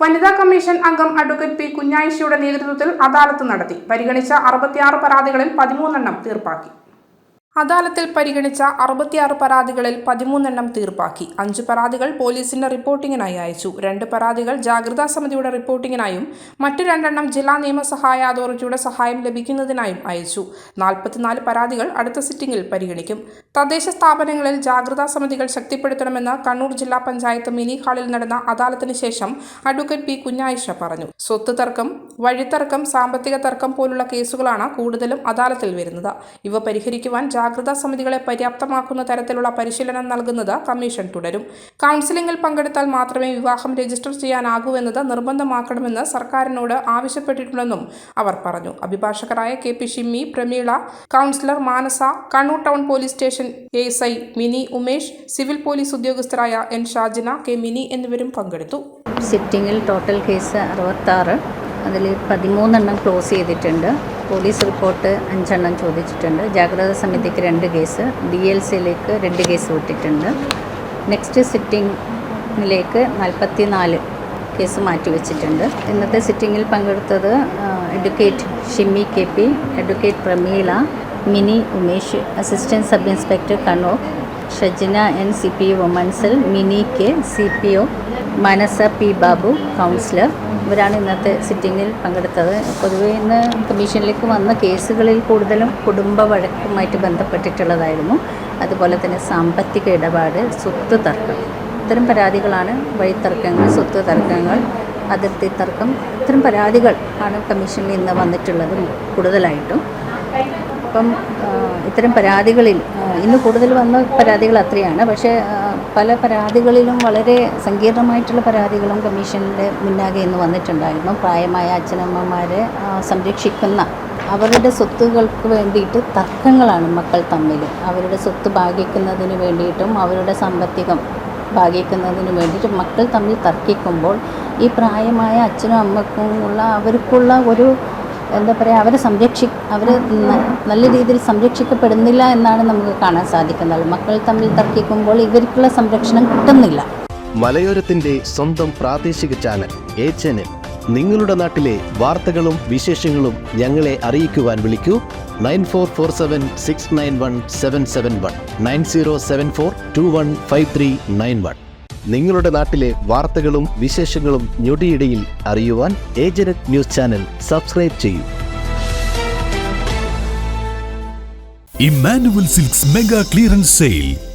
വനിതാ കമ്മീഷൻ അംഗം advocate P കുഞ്ഞായിഷയുടെ നേതൃത്വത്തിൽ അദാലത്ത് നടത്തി. പരിഗണിച്ച അറുപത്തിയാറ് പരാതികളിൽ പതിമൂന്നെണ്ണം തീർപ്പാക്കി. അദാലത്തിൽ പരിഗണിച്ച അറുപത്തിയാറ് പരാതികളിൽ പതിമൂന്നെണ്ണം തീർപ്പാക്കി. അഞ്ച് പരാതികൾ പോലീസിന്റെ റിപ്പോർട്ടിങ്ങിനായി അയച്ചു. രണ്ട് പരാതികൾ ജാഗ്രതാ സമിതിയുടെ റിപ്പോർട്ടിങ്ങിനായും മറ്റു രണ്ടെണ്ണം ജില്ലാ നിയമസഹായ അതോറിറ്റിയുടെ സഹായം ലഭിക്കുന്നതിനായും അയച്ചു. നാൽപ്പത്തിനാല് പരാതികൾ അടുത്ത സിറ്റിംഗിൽ പരിഗണിക്കും. തദ്ദേശ സ്ഥാപനങ്ങളിൽ ജാഗ്രതാ സമിതികൾ ശക്തിപ്പെടുത്തണമെന്ന് കണ്ണൂർ ജില്ലാ പഞ്ചായത്ത് മിനി ഹാളിൽ നടന്ന അദാലത്തിന് ശേഷം അഡ്വക്കേറ്റ് പി കുഞ്ഞായിഷ പറഞ്ഞു. സ്വത്ത് തർക്കം വഴിത്തർക്കം സാമ്പത്തിക തർക്കം പോലുള്ള കേസുകളാണ് കൂടുതലും അദാലത്തിൽ വരുന്നത്. ഇവ പരിഹരിക്കുവാൻ ജാഗ്രതാ സമിതികളെ പര്യാപ്തമാക്കുന്ന തരത്തിലുള്ള പരിശീലനം നൽകുന്നത് കമ്മീഷൻ തുടരും. കൗൺസിലിംഗിൽ പങ്കെടുത്താൽ മാത്രമേ വിവാഹം രജിസ്റ്റർ ചെയ്യാനാകൂവെന്നത് നിർബന്ധമാക്കണമെന്ന് സർക്കാരിനോട് ആവശ്യപ്പെട്ടിട്ടുണ്ടെന്നും അവർ പറഞ്ഞു. അഭിഭാഷകരായ K P Shimmi Prameela councillor Manasa Kannur town police station A S I Mini Umesh civil police ഉദ്യോഗസ്ഥരായ N Shajina K Mini എന്നിവരും പങ്കെടുത്തു. സിറ്റിംഗിൽ ടോട്ടൽ കേസ് അറുപത്താറ്. അതിൽ പതിമൂന്നെണ്ണം ക്ലോസ് ചെയ്തിട്ടുണ്ട്. പോലീസ് റിപ്പോർട്ട് അഞ്ചെണ്ണം ചോദിച്ചിട്ടുണ്ട്. ജാഗ്രത സമിതിക്ക് രണ്ട് കേസ് ഡി എൽ സിയിലേക്ക് രണ്ട് കേസ് വിട്ടിട്ടുണ്ട്. നെക്സ്റ്റ് സിറ്റിങ്ങിലേക്ക് നാൽപ്പത്തി നാല് കേസ് മാറ്റിവെച്ചിട്ടുണ്ട് ഇന്നത്തെ സിറ്റിങ്ങിൽ പങ്കെടുത്തത് advocate Shimmi K P advocate Prameela Mini Umesh assistant sub inspector Kannur Shajina N C P വുമൻസിൽ Mini K C P O Manasa P Babu councillor ഇവരാണ് ഇന്നത്തെ സിറ്റിങ്ങിൽ പങ്കെടുത്തത്. പൊതുവെ ഇന്ന് കമ്മീഷനിലേക്ക് വന്ന കേസുകളിൽ കൂടുതലും കുടുംബ വഴക്കുമായിട്ട് ബന്ധപ്പെട്ടിട്ടുള്ളതായിരുന്നു. അതുപോലെ തന്നെ സാമ്പത്തിക ഇടപാട് സ്വത്ത് തർക്കം. ഇത്തരം പരാതികളാണ് വഴിത്തർക്കങ്ങൾ സ്വത്ത് തർക്കങ്ങൾ അതിർത്തി തർക്കം ഇത്തരം പരാതികൾ ആണ് കമ്മീഷനിൽ ഇന്ന് വന്നിട്ടുള്ളത് കൂടുതലായിട്ടും. അപ്പം ഇത്തരം പരാതികളിൽ ഇന്ന് കൂടുതൽ വന്ന പരാതികൾ അത്രയാണ്. പക്ഷേ പല പരാതികളിലും വളരെ സങ്കീർണമായിട്ടുള്ള പരാതികളും കമ്മീഷന്റെ മുന്നാകെ ഇന്ന് വന്നിട്ടുണ്ടായിരുന്നു. പ്രായമായ അച്ഛനമ്മമാരെ സംരക്ഷിക്കുന്ന അവരുടെ സ്വത്തുകൾക്ക് വേണ്ടിയിട്ട് തർക്കങ്ങളാണ് മക്കൾ തമ്മിൽ. അവരുടെ സ്വത്ത് ഭാഗിക്കുന്നതിന് വേണ്ടിയിട്ടും അവരുടെ സാമ്പത്തികം ഭാഗിക്കുന്നതിന് വേണ്ടിയിട്ട് മക്കൾ തമ്മിൽ തർക്കിക്കുമ്പോൾ ഈ പ്രായമായ അച്ഛനും അമ്മക്കും ഉള്ള അവർക്കുള്ള ഒരു എന്താ പറയുക അവരെ സംരക്ഷി അവർ നല്ല രീതിയിൽ സംരക്ഷിക്കപ്പെടുന്നില്ല എന്നാണ് നമുക്ക് കാണാൻ സാധിക്കുന്നത്. മക്കൾ തമ്മിൽ തർക്കിക്കുമ്പോൾ ഇവർക്കുള്ള സംരക്ഷണം കിട്ടുന്നില്ല. മലയോരത്തിന്റെ സ്വന്തം പ്രാദേശിക ചാനൽ എ ചാനൽ നിങ്ങളുടെ നാട്ടിലെ വാർത്തകളും വിശേഷങ്ങളും ഞങ്ങളെ അറിയിക്കുവാൻ വിളിക്കൂ. Nine four four seven six nine one seven seven one. Nine zero seven four two one five three nine one. നിങ്ങളുടെ നാട്ടിലെ വാർത്തകളും വിശേഷങ്ങളും ഞൊടിയിടയിൽ അറിയുവാൻ ഏജനറ്റ് ന്യൂസ് ചാനൽ സബ്സ്ക്രൈബ് ചെയ്യൂ. Emmanuel Silks mega clearance sale.